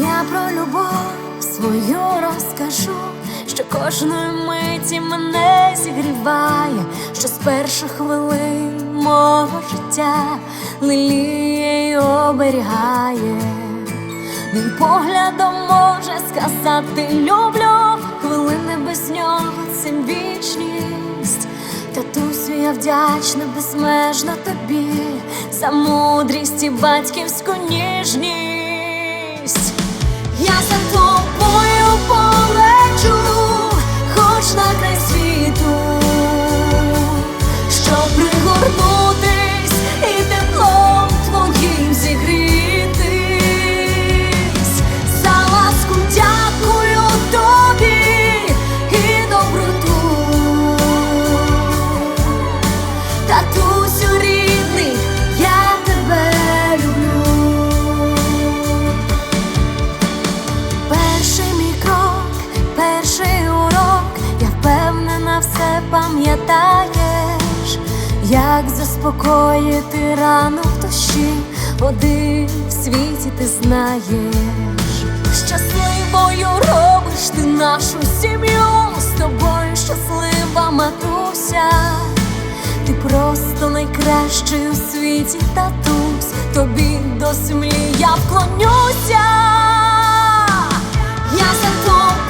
я про любов свою розкажу, що кожної миті мене зігріває, що з перших хвилин мого життя леліє й оберігає. Він поглядом може сказати люблю, хвилини без нього це вічність. Татусю, я вдячна безмежно тобі за мудрість і батьківську ніжність. Я за тобою заспокоїти рано в душі, води в світі ти знаєш, щасливою робиш ти нашу сім'ю, з тобою щаслива матуся, ти просто найкращий у світі татусь, тобі до землі я вклонюся, я за тобою